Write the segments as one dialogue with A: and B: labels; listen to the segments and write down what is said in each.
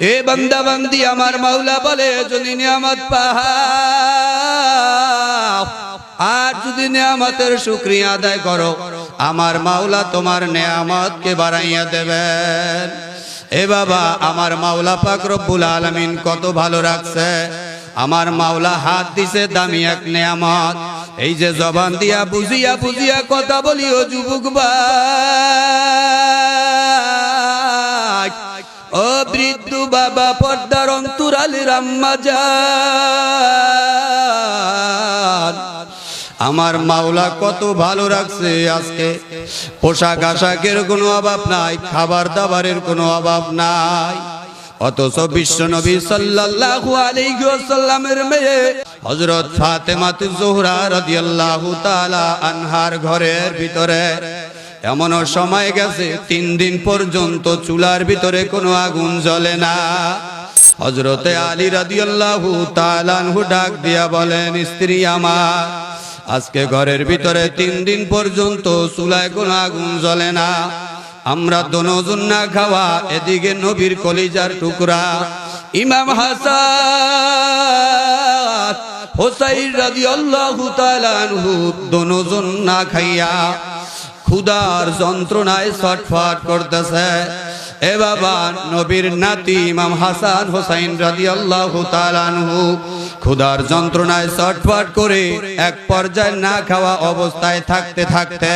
A: এ বান্দা বান্দি, আমার মাওলা বলে, যদি নিয়ামত পাহাও আর যদি নিয়ামতের শুক্রিয়া আদায় করো, আমার মাওলা তোমার নিয়ামতকে বাড়াইয়া দেবেন। এ বাবা, আমার মাওলা পাক রব্বুল আলামিন কত ভালো রাখছে। আমার মাওলা হাত দিছে দামি এক নেয়ামত। এই যে জবান দিয়া বুঝিয়া বুঝিয়া কথা বলিও, যুবক ভাই। ও বৃদ্ধ বাবা, পর্দার অন্তরালের আম্মা আমার মাওলা কত ভালো রাখছে আজকে। পোশাক আশাকের কোনো অভাব নাই, খাবার দাবারের কোনো অভাব নাই। অথচ বিশ্ব নবী সাল্লাল্লাহু আলাইহি ওয়াসাল্লামের মেয়ে হযরত ফাতেমা রাদিয়াল্লাহু তাআলা আনহার ঘরের ভিতরে এমনও সময় গেছে, তিন দিন পর্যন্ত চুলার ভিতরে কোনো আগুন জ্বলে না। হজরতে আলী রাদিয়াল্লাহু তাআলা আনহু ডাক দিয়া বলেন, স্ত্রী আমার, আজকে ঘরের ভিতরে তিন দিন পর্যন্ত চুলায় কোনো আগুন জ্বলে না। আমরা দনজন না খাওয়া, এদিকে নবীর কলিজার টুকরা। ইমাম হাসান হোসাইন রাদিয়াল্লাহু তাআলা আনহু দনজন না খাইয়া ক্ষুদার যন্ত্রণায় ছটফট করতেছে। এ বাবা, নবীর নাতি ইমাম হাসান হোসাইন রাদিয়াল্লাহু তাআলা আনহু ক্ষুদার যন্ত্রণায় ছটফট করে এক পর্যায়ে না খাওয়া অবস্থায় থাকতে থাকতে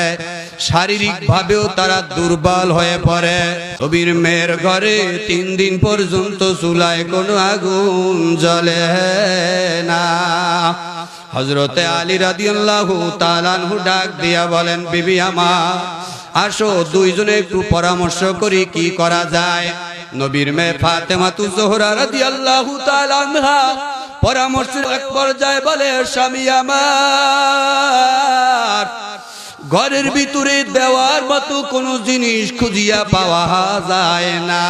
A: শারীরিক ভাবেও তারা দুর্বল হয়ে পড়ে। নবীর মেয়ের ঘরে তিন দিন পর্যন্ত চুলায় কোনো আগুন জ্বলে না। হজরতে আলী রাদিয়াল্লাহু তাআলাহু ডাক দিয়া বলেন, বিবি আমার, আসো, দুইজনে একটু পরামর্শ করি, কি করা যায়? নবীর মেয়ে ফাতেমা তু জোহরা রাদিয়াল্লাহু তাআলা আনহা পরামর্শ এক পর্যায়ে বলে, স্বামী আমার, ঘরের ভিতরে দেওয়ার মতো কোনো জিনিস খুঁজিয়া পাওয়া যায় না।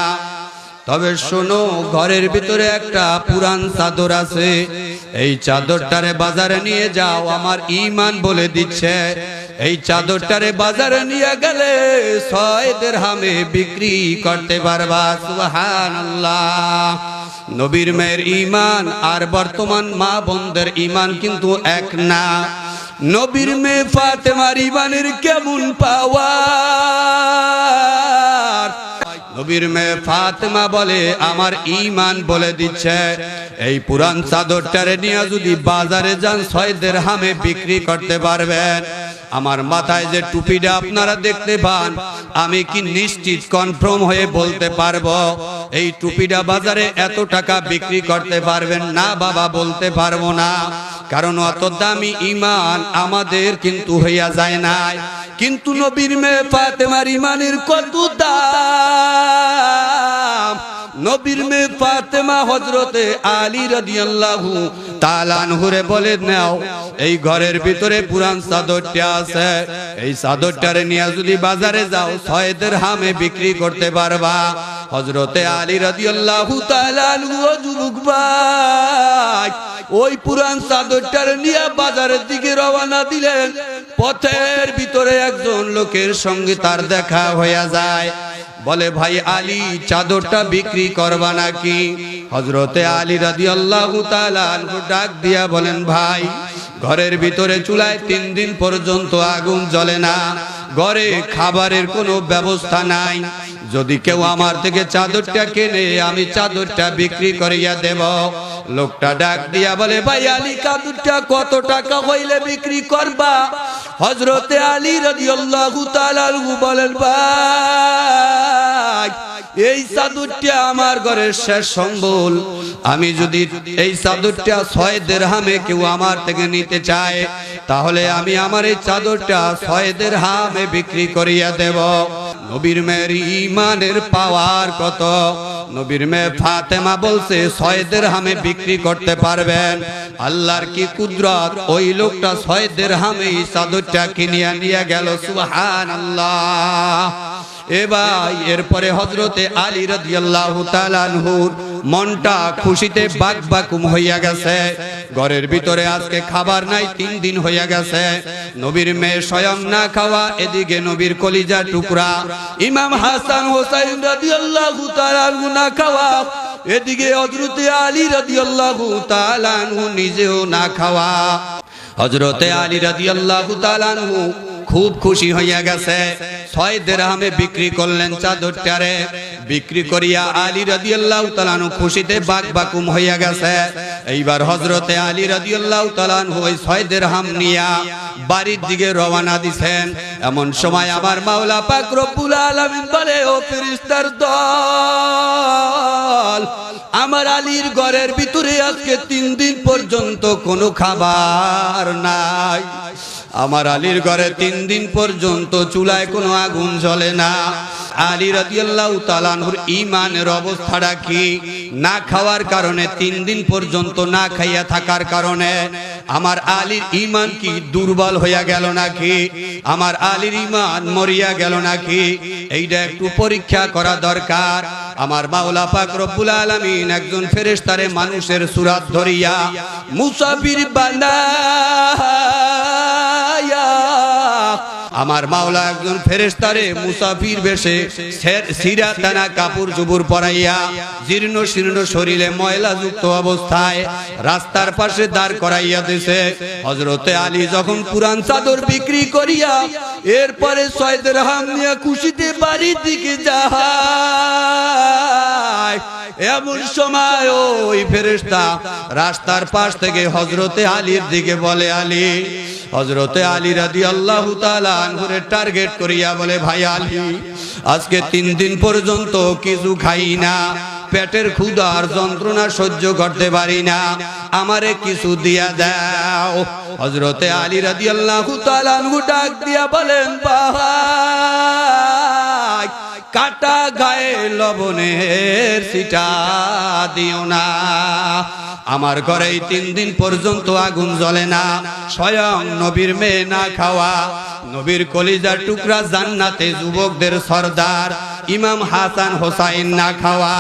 A: তবে শোনো, ঘরের ভিতরে একটা পুরান চাদর আছে। এই চাদরটারে বাজারে নিয়ে যাও, আমার ইমান বলে দিচ্ছে। এই চাদরটারে বাজারে নিয়ে গেলে ছয়দের হামে বিক্রি করতে পারবা, সুবহানাল্লাহ। নবীর মেয়ের ইমান আর বর্তমান মা বোনদের ইমান কিন্তু এক না। নবীর মেয়ে ফাতেমার ইমানের কেমন পাওয়া নবীর মেয়ে ফাতেমা বলে, আমার ইমান বলে দিচ্ছে। এই পুরান চাদরটারে নিয়ে যদি বাজারে যান ছয়দের হামে বিক্রি করতে পারবেন। আমার মাথায় যে টুপিটা আপনারা দেখতে পান, আমি কি নিশ্চিত কনফার্ম হয়ে বলতে পারব? এই টুপিটা বাজারে এত টাকা বিক্রি করতে পারবেন না, বাবা, বলতে পারব না। কারণ অত দামি ইমান আমাদের কিন্তু হইয়া যায় নাই। কিন্তু নবীর মেয়ে ফাতেমার ইমানের কত দাম? নবীর মেয়ে ফাতেমা হজরতে আলী রাদিয়াল্লাহু তাআলা আনহুরে বলে, নাও, এই ঘরের ভিতরে পুরান চাদরটা আছে। এই চাদরটারে নিয়ে যদি বাজারে যাও ছয়দের হামে বিক্রি করতে পারবা। হজরতে আলী রাদিয়াল্লাহু তাআলা আনহু ও যুবক ভাই। ওই পুরান চাদরটার নিয়ে বাজারের দিকে রওনা দিলেন। পথের ভিতরে একজন লোকের সঙ্গে তার দেখা হইয়া যায়। বলে, ভাই আলী, চাদরটা বিক্রি করবা নাকি? হজরতে আলী রাদি আল্লাহ ডাক দিয়া বলেন, ভাই, ঘরের ভিতরে চুলায় তিন দিন পর্যন্ত আগুন জ্বলে না। ঘরে খাবারের কোনো ব্যবস্থা নাই। যদি কেউ আমার থেকে চাদরটা কেনে, আমি চাদরটা বিক্রি করিয়া দেব। লোকটা ডাক দিয়া বলে, ভাই আলী, চাদরটা কত টাকা হইলে বিক্রি করবা? হজরতে আলী রাদিয়াল্লাহু তাআলা বলেন, ভাই, এই চাদরটা আমার ঘরের শেষ সম্বল আমি যদি এই চাদরটা ছয় দেড়হামে কেউ আমার থেকে নিতে চায়, তাহলে আমি আমার এই চাদরটা ছয় দেড়হামে বিক্রি করিয়া দেব। নবীর মেয়ের ইমানের পাওয়ার কত? নবীর মেয়ে ফাতেমা বলছে ছয় হামে বিক্রি করতে পারবেন। আল্লাহর কি কুদরত? ওই লোকটা ছয় হামে চাদরটা কিনিয়া নিয়ে গেল সুহান আল্লাহ এ এরপরে হজরতে আলী রাদিয়াল্লাহু মনটা খুশিতে বাক বাকুম হইয়া গেছে। ঘরের ভিতরে আজকে খাবার নাই, তিন দিন হইয়া গেছে। নবীর মেয়ে স্বয়ং না খাওয়া, এদিকে নবীর কলিজা টুকরা। ইমাম হাসান হোসাইন না খাওয়া, এদিকে আলী নিজেও না খাওয়া। হজরতে আলী রাদিয়াল্লাহু তাআলা খুব খুশি হইয়া গেছে। ছয় দেরহামে বিক্রি করলেন চাদরটারে বিক্রি করিয়া আলী রাদিয়াল্লাহু তাআলা আনহু খুশিতে বাক বাকুম হইয়া গেছে। এইবার হজরতে আলী রাদিয়াল্লাহু তাআলা আনহু ওই ছয় দেরহাম নিয়া বাড়ির দিকে রওনা দিছেন। এমন সময় আমার মাওলা পাক রব্বুল আলামিন বলে, ও ফেরেশতার দল, আমার আলীর ঘরের ভিতরে আজকে তিন দিন পর্যন্ত কোনো খাবার নাই। আমার আলীর ঘরে তিন দিন পর্যন্ত চুলায় কোনো আগুন জ্বলে না। আলী রাদিয়াল্লাহু তাআলার ঈমানের অবস্থাটা কি? না খাওয়ার কারণে, তিন দিন পর্যন্ত না খাইয়া থাকার কারণে। আমার আলীর ঈমান কি দুর্বল হইয়া গেল নাকি? আমার আলীর ঈমান মরিয়া গেল নাকি? এইটা একটু পরীক্ষা করা দরকার। আমার মাওলা পাক রব্বুল আলামিন একজন ফেরেশতারে মানুষের সুরাত ধরিয়া, মুসাফির বানায়া আমার মাওলা একজন ফেরেস্তারে মুসাফির বেশে সিরা টানা কাপড় চুপুর পরাইয়া জীর্ণ শীর্ণ শরীরে ময়লা যুক্ত অবস্থায় রাস্তার পাশে দাঁড় করাইয়া দিছে। হজরতে আলী যখন পুরান চাদর বিক্রি করিয়া এরপরে সয়দের হাম নিয়ে খুশিতে বাড়ির দিকে যায় এমন সময় ওই ফেরেশতা রাস্তার পাশ থেকে হজরতে আলীর দিকে বলে, আলী হজরতে আলী রাদি আল্লাহ আনহুরে টার্গেট করিয়া বলে, ভাই আলী, আজকে তিন দিন পর্যন্ত কিছু খাই না, পেটের ক্ষুদার যন্ত্রণা সহ্য করতে পারি না, আমারে কিছু দিয়া দাও। হজরতে আলী রাদি আল্লাহ ডাক দিয়া বলেন ভাই কাটা গায়ে লবণের সিটা দিও না। আমার ঘরে তিন দিন পর্যন্ত আগুন জ্বলে না। স্বয়ং নবীর মেয়ে না খাওয়া। নবীর কলিজার টুকরা জান্নাতে যুবকদের সর্দার। ইমাম হাসান হোসাইন না খাওয়া।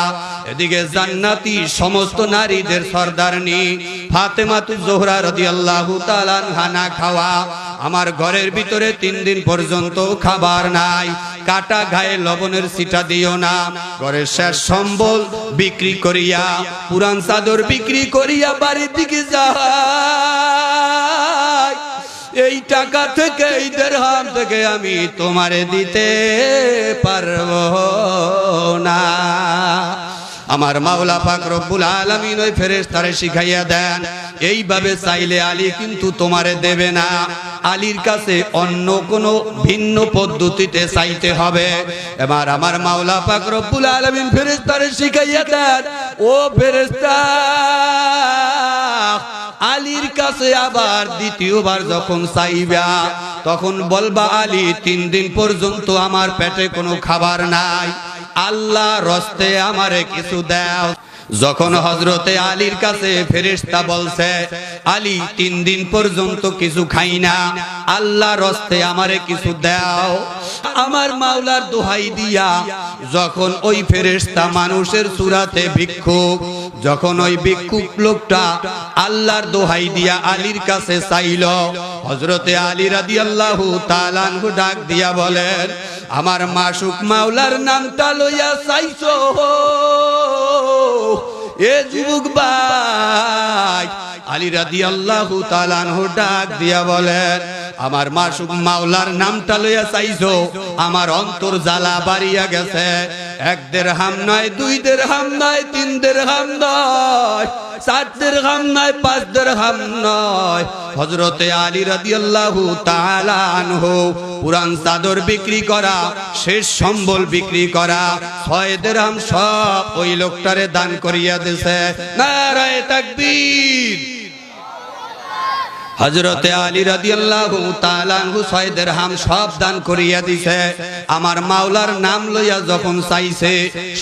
A: এদিকে জান্নাতি সমস্ত নারীদের সর্দার নি। সর্দারনি ফাতেমাতু জোহরা রাদিয়াল্লাহু তাআলা না খাওয়া। আমার ঘরের ভিতরে তিন দিন পর্যন্ত খাবার নাই। কাটা গায়ে লবণের সিটা দিও না। ঘরের শেষ সম্বল বিক্রি করিয়া পুরান চাদর বিক্রি করিয়া বাড়ির দিকে যা এই টাকা থেকে, এই দেড়হাম থেকে আমি তোমারে দিতে পারব না। আমার মাওলা পাক রব্বুল আলামিন ওই ফেরেশতারে শিখাইয়া দেন, এইভাবে চাইলে আলী কিন্তু তোমারে দেবে না। আলীর কাছে অন্য কোন ভিন্ন পদ্ধতিতে চাইতে হবে। এবার আমার মাওলা পাক রব্বুল আলামিন ফেরেশতারে শিখাইয়া দেন, ও ফেরেশতা, আলীর কাছে আবার দ্বিতীয়বার যখন চাইবা, তখন বলবা, আলী, তিন দিন পর্যন্ত আমার পেটে কোনো খাবার নাই। আল্লাহ রস্তে আমারে কিছু দাও। যখন হজরতে আলীর কাছে ফেরেশতা বলছে, আলী, তিন দিন পর্যন্ত কিছু খাই না। আল্লাহ রস্তে আমারে কিছু দাও। আমার মাওলার দোহাই দিয়া যখন ওই ফেরেশতা মানুষের সুরাতে ভিক্ষুক, যখন ওই ভিক্ষুক লোকটা আল্লাহর দোহাই দিয়া আলীর কাছে চাইল হজরতে আলী রাদিয়াল্লাহু তাআলা আনহু ডাক দিয়া বলেন আমার মাসুক মাওলার নামটা লইয়া চাইছো। এ যুবক ভাই, আলী রাদি আল্লাহ তালানহু ডাক দিয়া বলেন, আমার মাসুক মাওলার নামটা লইয়া চাইছো, আমার অন্তর জ্বালা বাড়িয়া গেছে। এক দের হাম নয়, দুই দের হাম নয়, তিন দের হাম নয়। চার দের হাম নয়, পাঁচ দের হাম নয়। হজরতে আলী রাদিয়াল্লাহু তাআলা আনহু, পুরান চাদর বিক্রি করা, শেষ সম্বল বিক্রি করা, ছয় দেরহাম সব ওই লোকটারে দান করিয়া দিছে। নারায়ে তাকবীর। হজরতে আলী রাদিয়াল্লাহু আল্লাহ ছয় দেরহাম সব দান করিয়া দিছে। আমার মাওলার নাম লইয়া যখন চাইছে,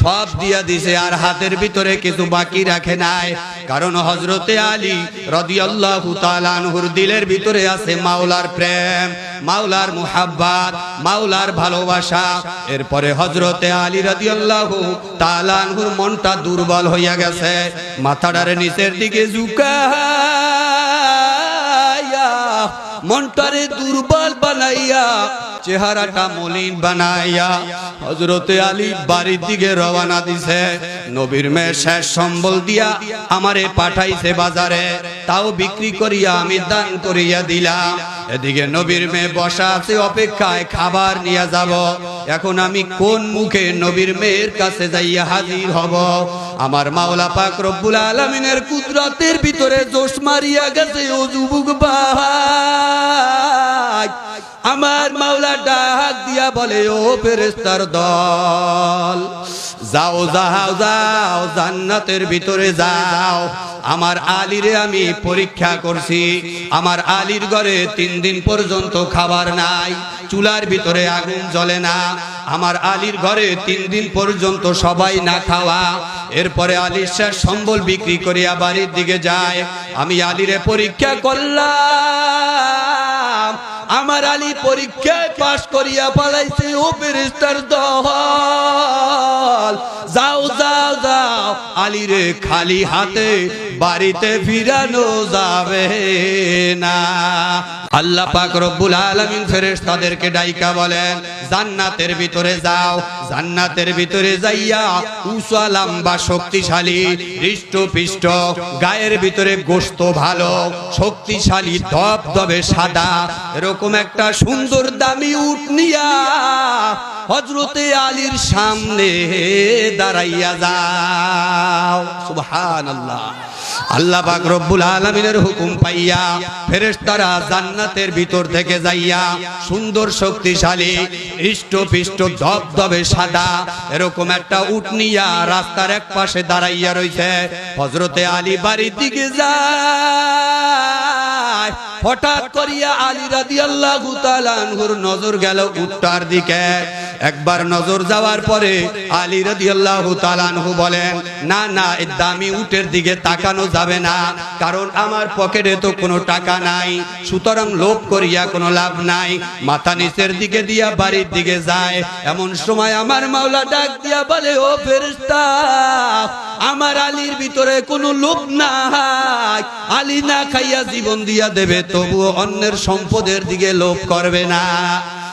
A: সব দিয়া দিছে, আর হাতের ভিতরে কিছু বাকি রাখে নাই। কারণ হজরতে আলী রদি আল্লাহ আনহুর দিলের ভিতরে আছে মাওলার প্রেম, মাওলার মুহাব্বাত, মাওলার ভালোবাসা। এরপরে হজরতে আলী রাদিয়াল্লাহু তাআলা আনহুর মনটা দুর্বল হইয়া গেছে। মাথাটারে নিচের দিকে ঝুঁকা মনটারে দুর্বল বানাইয়া, চেহারাটা মলিন বানাইয়া হজরতে আলী বাড়ির দিকে রওনা দিছে। নবীর মেয়ে শেষ সম্বল দিয়া আমারে পাঠাইছে বাজারে। তাও বিক্রি করিয়া আমি দান করিয়া দিলাম। এদিকে নবীর মেয়ে বসা আছে, অপেক্ষায় খাবার নিয়ে যাব। এখন আমি কোন মুখে নবীর মেয়ের কাছে যাইয়া হাজির হব? আমার মাওলা পাক রব্বুল আলমিনের কুদরতের ভিতরে জোশ মারিয়া গেছে ও যুবক ভাই আমার মাওলা ডাক দিয়া বলে, ও ফেরেস্তার দল, যাও যাও যাও, জান্নাতের ভিতরে যাও। আমার আলীরে আমি পরীক্ষা করছি। আমার আলীর ঘরে তিন দিন পর্যন্ত খাবার নাই। চুলার ভিতরে আগুন জ্বলে না। আমার আলীর ঘরে তিন দিন পর্যন্ত সবাই না খাওয়া। এরপরে আলীর শেষ সম্বল বিক্রি করিয়া বাড়ির দিকে যায়। আমি আলীরে পরীক্ষা করলাম। আমার আলী পরীক্ষায় পাশ করিয়া পালাইছে ও ফেরেস্তার দল। যাও যাও যাও আলী রে খালি হাতে বাড়িতে ফিরানো যাবে না। আল্লাহ পাক রব্বুল আলামিন ফেরেশতাদেরকে ডাইকা বলেন, জান্নাতের ভিতরে যাও, জান্নাতের ভিতরে যাইয়া উঁচা, লম্বা, শক্তিশালী, হৃষ্টপিষ্ট, গায়ের ভিতরে গোস্ত ভালো, শক্তিশালী ধপ ধবে সাদা, এরকম একটা সুন্দর দামি উট নিয়া হজরতে আলীর সামনে দাঁড়াইয়া যাও। সুবহানাল্লাহ। আল্লাহ আল্লাহ পাক রব্বুল আলামিনের হুকুম পাইয়া ফেরেশতারা জান্নাতের ভিতর থেকে যাইয়া সুন্দর, শক্তিশালী, ইষ্টপিষ্ট, ধবধবে সাদা এরকম একটা উট নিয়া রাস্তার এক পাশে দাঁড়াইয়া রইছে। হজরতে আলী বাড়ির দিকে যায় হঠাৎ করিয়া আলী রাদিয়াল্লাহু তাআলা আনহুর নজর গেল উটটার দিকে। একবার নজর যাওয়ার পরে আলী রাদিয়াল্লাহু তাআলা আনহু বলেন, না না এই দামি উটের দিকে তাকানো যাবে না, কারণ আমার পকেটে তো কোনো টাকা নাই, সুতরাং লোভ করিয়া কোনো লাভ নাই। মাথা নিচের দিকে দিয়া বাড়ির দিকে যায়। এমন সময় আমার মাওলা ডাক দিয়া বলে, ও ফেরেশতা, আমার আলীর ভিতরে কোনো লোভ নাই। আলী না খাইয়া জীবন দিয়া দেবে, তবুও অন্যের সম্পদের দিকে লোভ করবে না।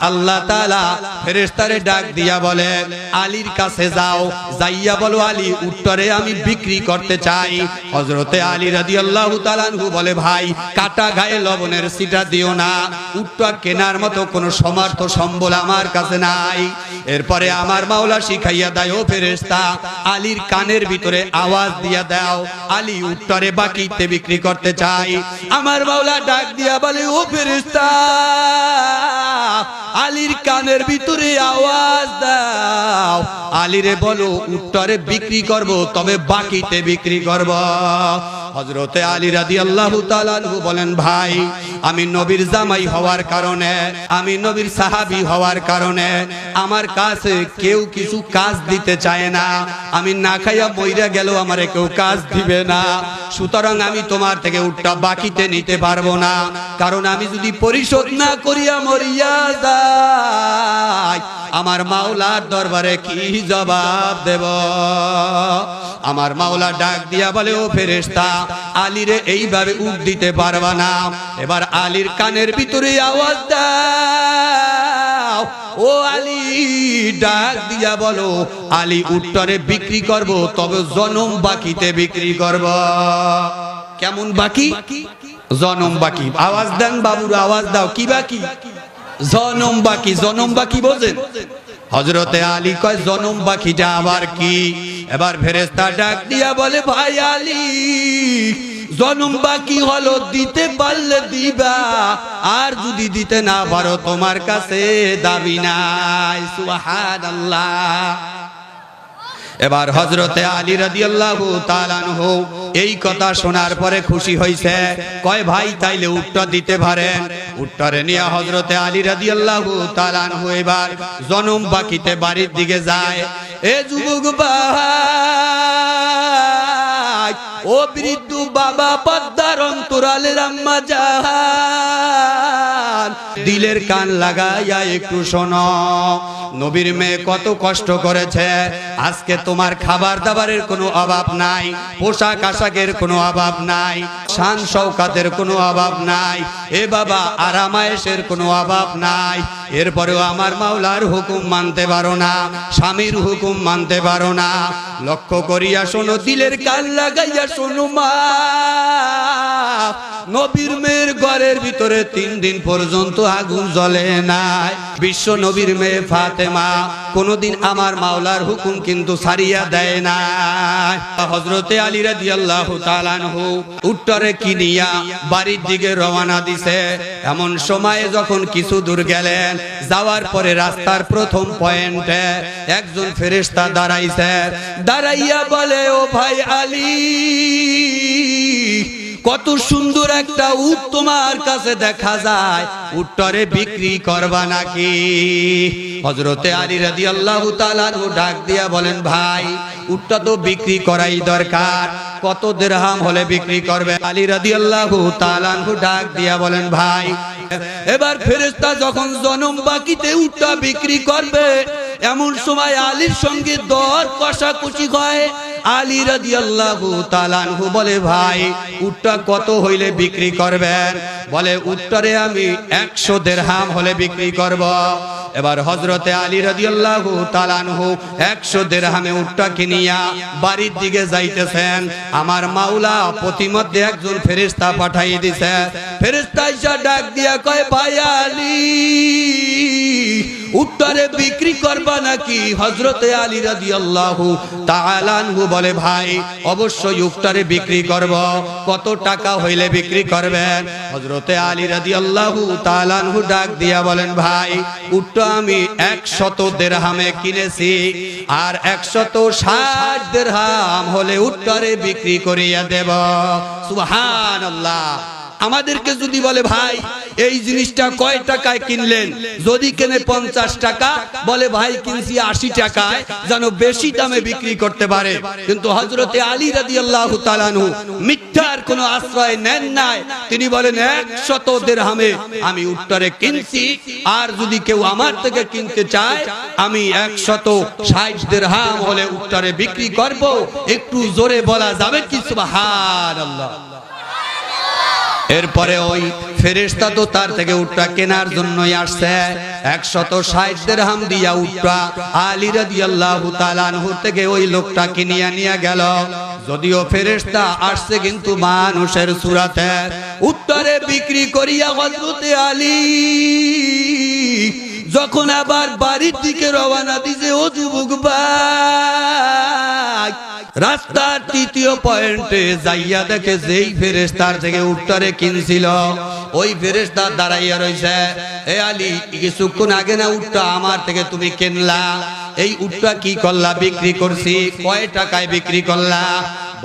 A: আল্লাহ তাআলা ফেরেশতারে ডাক দিয়া বলে, আলীর কাছে যাও, যাইয়া বলো আলী, উত্তরে আমি বিক্রি করতে চাই। হযরতে আলী রাদিয়াল্লাহু তাআলা আনহু বলে, ভাই, কাটা গায়ে লবণের সিটা দিও না। উটটা কেনার মতো কোনো সমর্থ সম্বল আমার কাছে নাই। এরপরে আমার মাওলা শিখাইয়া দেয়, ও ফেরেশতা, আলীর কানের ভিতরে আওয়াজ দিয়া দাও। আলী উত্তরে বাকিতে বিক্রি করতে চাই। আমার মাওলা ডাক দিয়া বলে, ও ফেরেশতা আলীর কানের ভিতরে আওয়াজ দাও। আলীরে বলো, উত্তরে বিক্রি করব, তবে বাকিতে বিক্রি করব। হজরতে আলী রাদি আল্লাহ বলেন, ভাই, আমি নবীর জামাই হওয়ার কারণে, আমি নবীর সাহাবি হওয়ার কারণে আমার কাছে কেউ কিছু কাজ দিতে চায় না। আমি না খাইয়া মইরা গেলেও আমারে কেউ কাজ দিবে না। সুতরাং আমি তোমার থেকে উটটা বাকিতে নিতে পারব না। কারণ আমি যদি পরিশোধ না করিয়া মরিয়া আমার মাওলার দরবারে কি জবাব দেব? আমার মাওলা ডাক দিয়া বলে, ও ফেরেশতা, আলীরে এইভাবে উঠ দিতে পারবা না। এবার আলীর কানের ভিতরে আওয়াজ দাও। ও আলী, ডাক দিয়া বলো, আলী উত্তরে বিক্রি করব, তবে জনম বাকিতে বিক্রি করব। কেমন বাকি? জনম বাকি। আওয়াজ দেন বাবুর, আওয়াজ দাও, কি বাকি? জনম বাকি জনম বাকি বোঝেন? হজরতে আলী কয়, জনম বাকিটা আবার কি? এবার ফেরেস্তা ডাক দিয়া বলে, ভাই আলী, জনম বাকি হলো, দিতে পারলে দিবা। আর যদি দিতে না পারো, তোমার কাছে দাবি নাই। সুবহানাল্লাহ। এবার হজরতে আলী রাদিয়াল্লাহু তাআলাহু এই কথা শোনার পরে খুশি হইছে। কয়, ভাই, তাইলে উত্তর দিতে পারেন? উত্তরে নিয়ে হজরতে আলী রাদিয়াল্লাহু তাআলাহু এবার জনম বাকিতে বাড়ির দিকে যায়। এ যুবক ভাই, ও বৃদ্ধ বাবা পদ্মার অন্তরালের আম্মা কান দিলের কান লাগাইয়া একটু শোনো। নবীর মেয়ে কত কষ্ট করেছে। আজকে তোমার খাবার দাবারের কোনো অভাব নাই, পোশাক আশাকের কোনো অভাব নাই, শান শৌকাতের কোনো অভাব নাই, এ বাবা আরামায়েশের কোনো অভাব নাই। এরপরেও আমার মাওলার হুকুম মানতে পারো না, স্বামীর হুকুম মানতে পারো না। লক্ষ্য করিয়া শোনো, দিলের কান লাগাইয়া শোনো মা। নবীর মেয়ের ঘরের ভিতরে তিন দিন পর্যন্ত আগুন জ্বলে নাই। বিশ্ব নবীর মেয়ে ফাতেমা কোনদিন আমার মাওলার হুকুম কিন্তু সারিয়া দেয় না হজরতে আলী তাআলা আনহু উত্তরে কিনিয়া বাড়ির দিকে রওনা দিছে। এমন সময়ে যখন কিছু দূর গেলেন, যাওয়ার পরে রাস্তার প্রথম পয়েন্টে একজন ফেরেশতা দাঁড়াইছে। দাঁড়াইয়া বলে, ও ভাই আলী কত সুন্দর একটা উট তোমার কাছে দেখা যায়। উট্টরে বিক্রি করবা নাকি? হজরতে আলী রাদি আল্লাহ ডাক দিয়া বলেন, ভাই, উটটা তো বিক্রি করাই দরকার। কত দেরহাম হলে বিক্রি করবে? আলী রাদি আল্লাহ তালানহু ডাক দিয়া বলেন, ভাই, এবার ফেরেস্তা যখন জনম বাকিতে উটটা বিক্রি করবে, এমন সময় আলীর সঙ্গে দর কষাকুচি হয়। আলী রাদিয়াল্লাহু তালানহু বলে, ভাই, উটটা কত হইলে বিক্রি করবেন? বলে, উটটারে আমি একশো দেড়হাম হলে বিক্রি করব। এবার হযরতে আলী রাদিয়াল্লাহু তাআলাহু 100 দিরহামে উটটা কিনিয়া বাড়ির দিকে যাইতেছেন। আমার মাওলা প্রতিমধ্যে একজন ফেরেশতা পাঠাই দিছে। ফেরেশতা এসে ডাক দিয়া কয়, ভাই আলী উত্তরে বিক্রি করবা নাকি? হজরতে আলী রাদিয়াল্লাহু তাআলাহু বলে, ভাই, অবশ্যই উত্তরে বিক্রি করব। কত টাকা হইলে বিক্রি করবেন? হজরতে আলী রাদিয়াল্লাহু তাআলাহু ডাক দিয়া বলেন, ভাই, উটটা আমি একশত দেড়হামে কিনেছি, আর একশত ষাট দেড়হাম হলে উত্তরে বিক্রি করিয়া দেব। সুহান আমাদেরকে যদি বলে, ভাই এই জিনিসটা কয় টাকায় কিনলেন? যদি কেনে পঞ্চাশ টাকা, বলে, ভাই, কিনছি আশি টাকায়, যেন বেশি দামে বিক্রি করতে পারে। কিন্তু হজরতে আলী রাদি আল্লাহ তালানু মিথ্যার কোনো আশ্রয় নেন নাই। তিনি বলেন, একশত দেড়হামে আমি উত্তরে কিনছি, আর যদি কেউ আমার থেকে কিনতে চায়, আমি একশত ষাট দেড়হাম হলে উত্তরে বিক্রি করব। একটু জোরে বলা যাবে কি? সুবহান আল্লাহ এরপরে ওই ফেরেশতা তো তার থেকে উটটা কেনার জন্যই আসছে। একশত ষাট হাম দিয়া উটটা আলী রাদিয়াল্লাহু থেকে ওই লোকটা কিনিয়া নিয়ে গেল। যদিও ফেরেশতা আসছে কিন্তু মানুষের সুরাতে উত্তরে বিক্রি করিয়া হযরতে আলী। যখন আবার বাড়ির দিকে রওনা দিছে, ও যুবক রাস্তার তৃতীয় পয়েন্টে যাইয়া দেখে যেই ফেরেস্তার থেকে উত্তরে কিনছিল ওই ফেরেস্তার দাঁড়াইয়া রয়েছে এ আলী, কিছুক্ষণ আগে না উঠটা আমার থেকে তুমি কিনলা? এই উটটা কি করলা? বিক্রি করছি। কয় টাকায় বিক্রি করলা?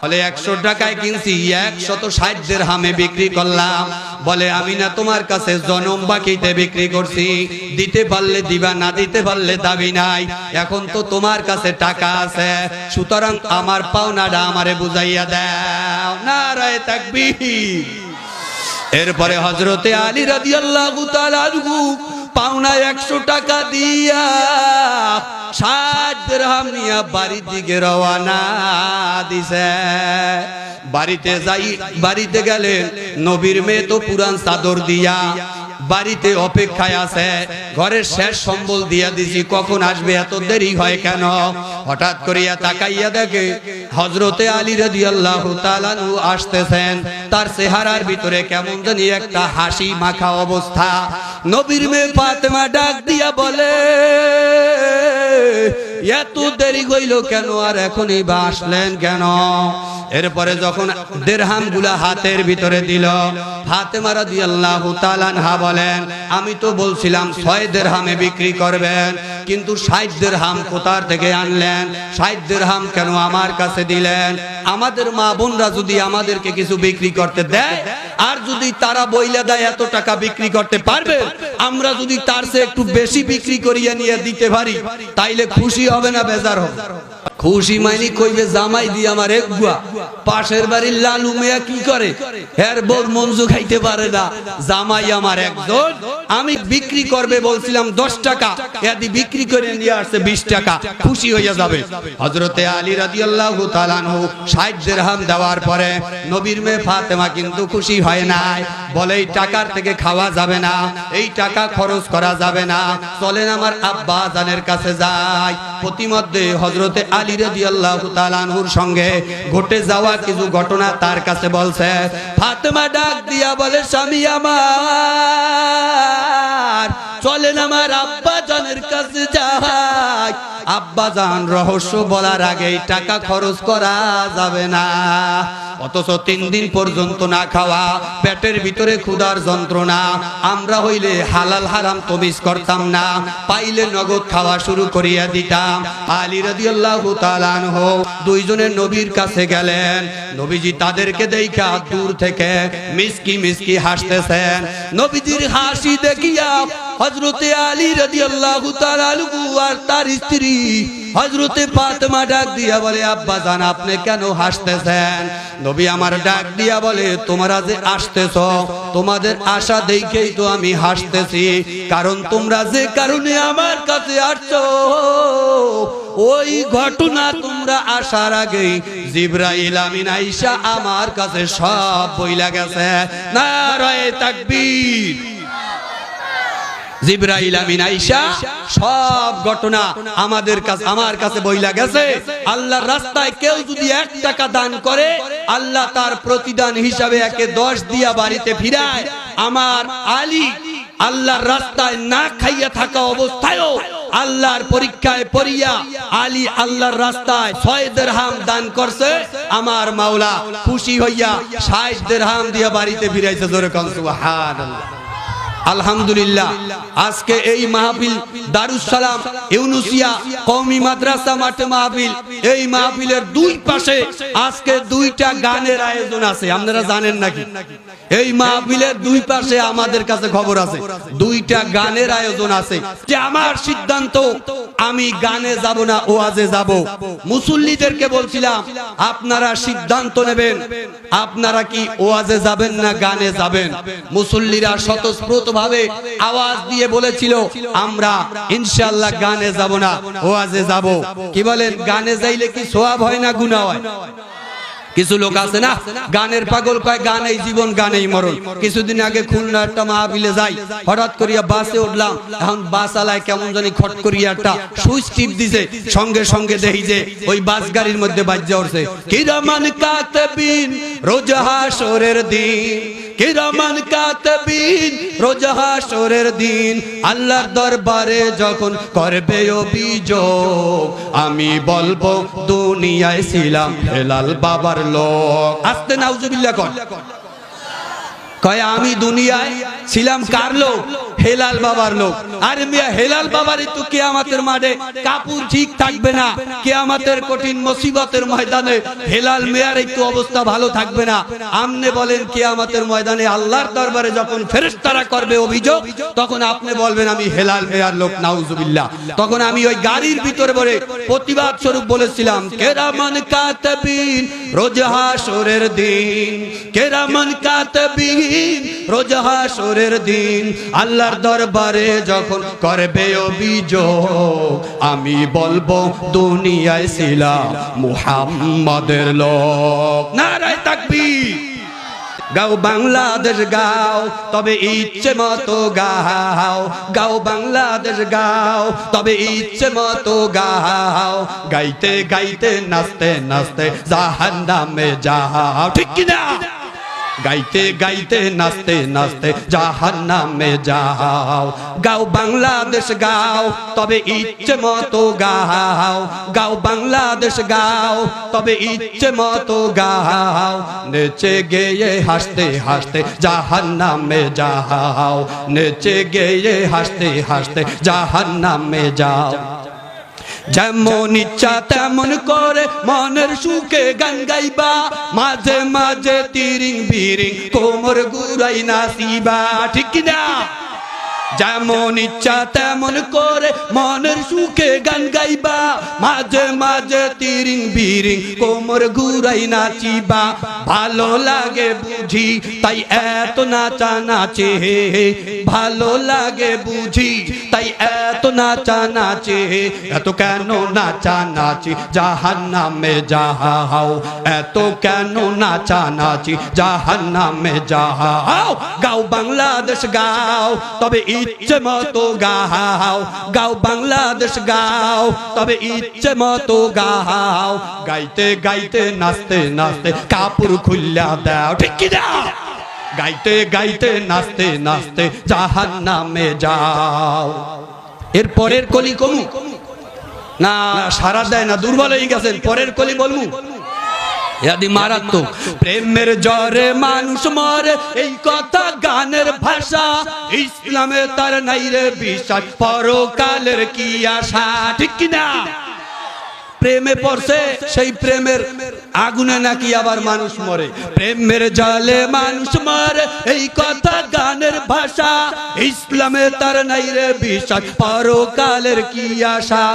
A: বলে, একশো টাকায় কিনছি, একশত ষাট হামে বিক্রি করলাম। বলে, আমি না তোমার কাছে জনম বাকিতে বিক্রি করছি। দিতে পারলে দিবা, না দিতে পারলে দাবি নাই। এখন তো তোমার কাছে টাকা আছে। সুতরাং আমার পাওনাটা আমারে বুঝাইয়া দাও। নারায় তাকবীর। এরপরে হজরতে আলী রাদিয়াল্লাহু তাআলা পাওনা একশো টাকা দিয়া ষাট নিয়া বাড়ির দিকে রওনা দিছে। বাড়িতে যাই, বাড়িতে গেলেন নবীর মেয়ে তো পুরান চাদর দিয়া বাড়িতে অপেক্ষায় আছে। ঘরের শেষ সম্বল দিয়া দিছি, কখন আসবে এত দেরি হয় কেন? হঠাৎ করিয়া তাকাইয়া দেখে হজরতে আলী রাদিয়াল্লাহু তাআলা আসতেছেন। তার চেহারার ভিতরে কেমন জানি একটা হাসি মাখা অবস্থা। নবীর মেয়ে ফাতেমা ডাক দিয়া বলে, এত দেরি হইল কেন? আর এখনই বা আসলেন কেন? এরপরে যখন দেড়হামগুলা হাতের ভিতরে দিল, ফাতেমা রাদিয়াল্লাহু তাআলা আনহা বলেন, আমি তো বলছিলাম ছয় দেড়হামে বিক্রি করবেন। কিন্তু ষাট দেড়হাম কোথার থেকে আনলেন? ষাট দেড়হাম কেন আমার কাছে দিলেন? আমাদের মা বোনরা যদি আমাদেরকে কিছু বিক্রি করতে দেয়, আর যদি তারা বইলে দেয় এত টাকা বিক্রি করতে পারবে, আমরা যদি তার চেয়ে একটু বেশি বিক্রি করিয়া নিয়ে দিতে পারি, তাইলে খুশি হবে না বেজার হবে? খুশি মাইনি কইবে, জামাই দিয়ে আমার এক গুয়া। পাশের বাড়ির লালু মিয়া কি করে? এর বউ মঞ্জু খাইতে পারে না। জামাই আমার একজন। আমি বিক্রি করবে বলছিলাম দশ টাকা। এদি বিক্রি করে নিয়ে আসছে বিশ টাকা, খুশি হইয়া যাবে। হজরতে আলী রাজি আল্লাহ ষাট দেড়হাম দেওয়ার পরে নবীর মেয়ে ফাতেমা কিন্তু খুশি হয় নাই। বলে, এই টাকার থেকে খাওয়া যাবে না, এই টাকা খরচ করা যাবে না। চলেন আমার আব্বা জানের কাছে যাই। প্রতিমধ্যে হজরতে আলী রাজি আল্লাহ তালানহুর সঙ্গে ঘটে যাওয়া কিছু ঘটনা তার কাছে বলছে, ফাতেমা ডাক দিয়া বলে, স্বামী আমার, চলেন আমার আব্বা জানের কাছে যাই আব্বা জান রহস্য বলার আগেই টাকা খরচ করা যাবে না। অথচ তিন দিন পর্যন্ত না খাওয়া, পেটের ভিতরে যন্ত্রণা। আমরা হইলে হালাল হারাম করতাম না, পাইলে নগদ খাওয়া শুরু করিয়া দিতাম। দুইজনের নবীর কাছে গেলেন। নবীজি তাদেরকে দেখা দূর থেকে মিসকি মিসকি হাসতেছেন। নবীজির হাসি দেখিয়া হযরতে আলী তাআলা আনহু আর তার স্ত্রী হযরতে ফাতেমা ডাক দিয়া বলে, আব্বা জান, আপনি কেন হাসতেছেন? নবী আমার ডাক দিয়া বলে, তোমরা যে আসতেছ, তোমাদের আশা দেখেই তো আমি হাসতেছি। কারণ তোমরা যে কারণে আমার কাছে আসছো, ওই ঘটনা তোমরা আসার আগে জিব্রাইল আমিন আইসা আমার কাছে সব বইলা গেছে। নারায়ে তাকবীর। জিব্রাইল আমিন আইসা, সব ঘটনা আমাদের কাছে আমার কাছে বইলা গেছে। আল্লাহর রাস্তায় কেউ যদি এক টাকা দান করে, আল্লাহ তার প্রতিদান হিসাবে একে দশ দিয়া বাড়িতে ফিরায়। আমার আলী আল্লাহর রাস্তায় না খাইয়া থাকা অবস্থায়ও আল্লাহর পরীক্ষায় পড়িয়া আলী আল্লাহর রাস্তায় ছয় দেড়হাম দান করছে। আমার মাওলা খুশি হইয়া ষাট দেড়হাম দিয়া বাড়িতে ফিরাইছে। জোরে কন, সুবহানাল্লাহ। আলহামদুলিল্লাহ। আজকে এই মাহফিল দারুস সালাম ইউনুসিয়া মাদ্রাসা মাঠে মাহফিল। এই মাহফিলের দুই পাশে আজকে দুইটা গানের আয়োজন আছে। আপনারা জানেন নাকি? এই মাহফিলের দুই পাশে আমাদের কাছে খবর আছে। দুইটা গানের আয়োজন আছে। যে আমার সিদ্ধান্ত, আমি গানে যাব না, ওয়াজে যাব। মুসল্লিদেরকে বলছিলাম, আপনারা সিদ্ধান্ত নেবেন। আপনারা কি ওয়াজে যাবেন না গানে যাবেন? মুসল্লিরা স্বতঃস্ফূর্ত ভাবে আওয়াজ দিয়ে বলেছিল, আমরা ইনশাল্লাহ গানে যাব না, ওয়াজে যাব। কি বলেন? গানে যাইলে কি সোয়াব হয় না গুনাহ হয়? কিছু লোক আছে না? গানের পাগল কয়, গানেই জীবন, গানেই মরণ। কিছুদিন আগে খুলনা একটা মাহফিলে যাই, হঠাৎ করিয়া বাসে উঠলাম। এখন বাস আলায় কেমন জানি খট করিয়া একটা সুইচ টিপ দিছে। সঙ্গে সঙ্গে দেখি যে ওই বাস গাড়ির মধ্যে বাজ্যা উঠছে। কিরামান কাতবিন, রোজ হাসরের দিন। কিরামান কাতবিন, রোজ হাসরের দিন। আল্লাহর দরবারে যখন করবে অভিযোগ, আমি বলব দুনিয়ায় ছিলাম হেলাল বাবার লোক। আস্তে নাউজুবিল্লাহ কর। কয়, আমি দুনিয়ায় ছিলাম কার লোক? হেলাল বাবার লোক। আর মিয়া, হেলাল বাবার তো কেয়ামাতের মাঠে কাপড় ঠিক থাকবে না। কেয়ামাতের কঠিন মুসিবতের ময়দানে হেলাল মেয়ার একটু অবস্থা ভালো থাকবে না। আমনে বলেন, কেয়ামাতের ময়দানে আল্লাহর দরবারে যখন ফেরেশতারা করবে অভিযোগ, তখন আপনি বলবেন, আমি হেলাল মেয়ার লোক, নাউজুবিল্লাহ। তখন আমি ওই গাড়ির ভিতরে বলে প্রতিবাদ স্বরূপ বলেছিলাম, কেরামান কাতবিন, রোজ হাসরের দিন, কেরামান কাতবিন রোজ হাসরের দিন, আল্লাহর দরবারে যখন করবে অভিযোগ, আমি বলব, দুনিয়ায় ছিলাম মুহাম্মাদের লোক। নারায় তাকবীর। গাও বাংলাদেশ, গাও, তবে ইচ্ছে মতো গাও। গাও বাংলাদেশ, গাও, তবে ইচ্ছে মতো গাও। গাইতে গাইতে, নাচতে নাচতে জাহান নামে যাও। ঠিক কিনা? গাইতে গাইতে, নাচতে নাচতে জাহান নামে যাও। গাও বাংলাদেশ, গাও, তবে ইচ্ছে মতো গাও। গাও বাংলাদেশ, গাও, তবে ইচ্ছে মতো গাও। নেচে গেয়ে হাসতে হাসতে জাহান নামে যাও। নেচে গেয়ে হাসতে হাসতে জাহান নামে যাও। যেমন ইচ্ছা তেমন করে মনের সুখে গান গাইবা। মাঝে মাঝে তিরিং বিরিং কোমর গুরাই নাসিবা ঠিক না? যেমন ইচ্ছা তেমন করে মনের সুখে গান গাইবা। মাঝে মাঝে তিরিং বিরিং কোমর ঘুরাই নাচিবা। ভালো লাগে বুঝি, তাই এত নাচা নাচে। ভালো লাগে বুঝি, তাই এত নাচা নাচে। এত কেন নাচা নাচি জাহান নামে যাহাও। এত কেন নাচা নাচি জাহান নামে যাহাও। গাও বাংলাদেশ, গাও। তবে ইচ্ছে মতো গাও গাও বাংলাদেশ গাও তবে ইচ্ছে মতো গাও। গাইতে গাইতে নাচতে নাচতে কাপড় খুললা দাও। ঠিক কি দাও গাইতে গাইতে নাচতে নাচতে জাহান নামে যাও। এর পরের কলি কমু। না সারা দেয় না দুর্বল হয়ে গেছেন পরের কলি বলমু। ইয়াদি মারাত্মক প্রেমের জ্বরে মানুষ মরে এই কথা গানের ভাষা। ইসলামে তার নাই রে বিশ্বাস পরকালের কি আশা? ঠিক কিনা? প্রেমে পড়ছে, সেই প্রেমের আগুনে নাকি আবার মানুষ মরে। প্রেমের জলে মানুষ মরে, এই কথা গানের ভাষা। ইসলামে তার নাই রে বিশ্বাস, পরকালের কি আশা?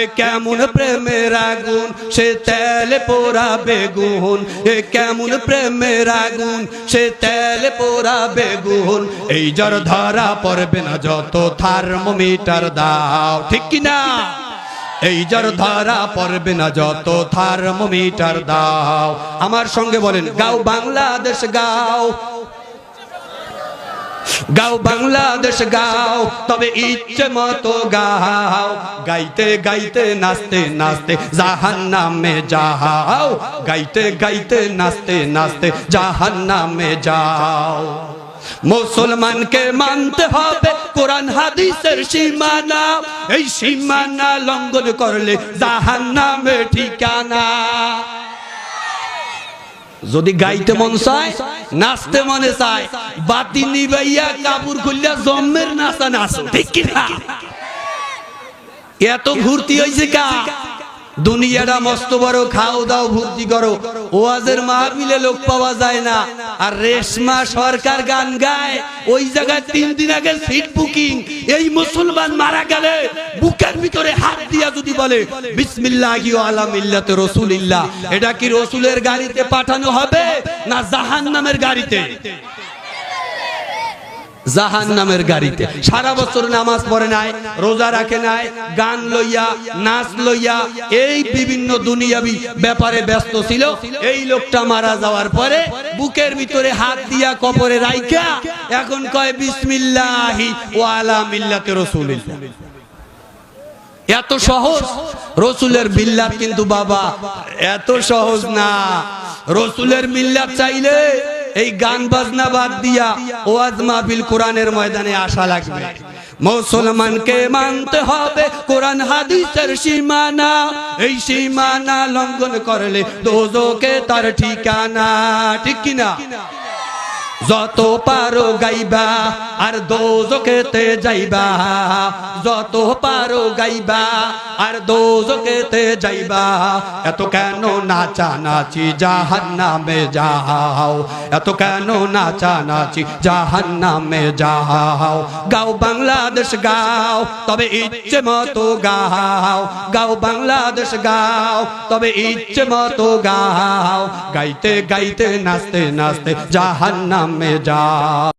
A: এ কেমন প্রেমের আগুন, সে তেলে পোড়া বেগুন। এ কেমন প্রেমের আগুন, সে তেলে পোড়া বেগুন। এই জ্বর ধরা পড়বে না, যত থার্মোমিটার দাও, ঠিক কিনা? এই যার ধারা পড়বে না যত থার্মোমিটার দাও। আমার সঙ্গে বলেন, গাও বাংলাদেশ গাও। গাও বাংলাদেশ গাও, তবে ইচ্ছে মতো গাও। গাইতে গাইতে নাচতে নাচতে জাহান নামে যাও। গাইতে গাইতে নাচতে নাচতে জাহান নামে যাও। মুসলমানকে মানতে হবে কোরআন, হাদিসের সীমানা। এই সীমানা লঙ্ঘন করলে জাহান নামে ঠিকানা। যদি গাইতে মন চায়, নাচতে মনে চায়, বাতি নিবাইয়া কাপড় খুললে জম্মের নাচা নাচো, ঠিক কিনা? এত ভর্তি হয়েছে কা? দুনিয়াটা মস্ত বড়, খাও দাও ভর্তি করো। ওয়াজের মাহফিলে লোক পাওয়া যায় না। আর রেশমা সরকার গান গায়। ওই জায়গায় তিন দিন আগে সিট বুকিং। এই মুসলমান মারা গেলে বুকের ভিতরে হাত দিয়া যদি বলে, বিসমিল্লাহি আলা মিল্লাতে রাসূলিল্লাহ এটা কি রসুলের গাড়িতে পাঠানো হবে না জাহান্নামের গাড়িতে? জাহান নামের গাড়িতে। সারা বছর নামাজ পড়ে নাই, রোজা রাখে নাই, গান লইয়া, নাচ লইয়া, এই বিভিন্ন দুনিয়াবি ব্যাপারে ব্যস্ত ছিল। এই লোকটা মারা যাওয়ার পরে বুকের ভিতরে হাত দিয়া কবরে রাইখা, এখন কয়, বিসমিল্লাহি ওয়ালা মিল্লাতে রাসূলিল্লাহ। এত সহজ? রসুলের মিল্লাত কিন্তু বাবা, এত সহজ না। রসুলের মিল্লাত চাইলে এই গান বাজনা বাদ দিয়া ওয়াজ মাহফিল কোরআনের ময়দানে আসা লাগবে। মুসলমানকে মানতে হবে কোরআন হাদিসের সীমানা। এই সীমানা লঙ্ঘন করলে দোজকে তার ঠিকানা, ঠিক কিনা? যত পারো গাইবা, আর দোজকেতে যাইবা। যত পারো গাইবা, আর দোজকেতে যাইবা। এত কেন নাচা নাচি জাহান নামে যাও? এত কেন নাচা নাচি জাহান নামে যাও? গাও বাংলাদেশ গাও, তবে ইচ্ছে মতো গাও। গাও বাংলাদেশ গাও, তবে ইচ্ছে মতো গাও। গাইতে গাইতে নাচতে নাচতে জাহান নামে যাও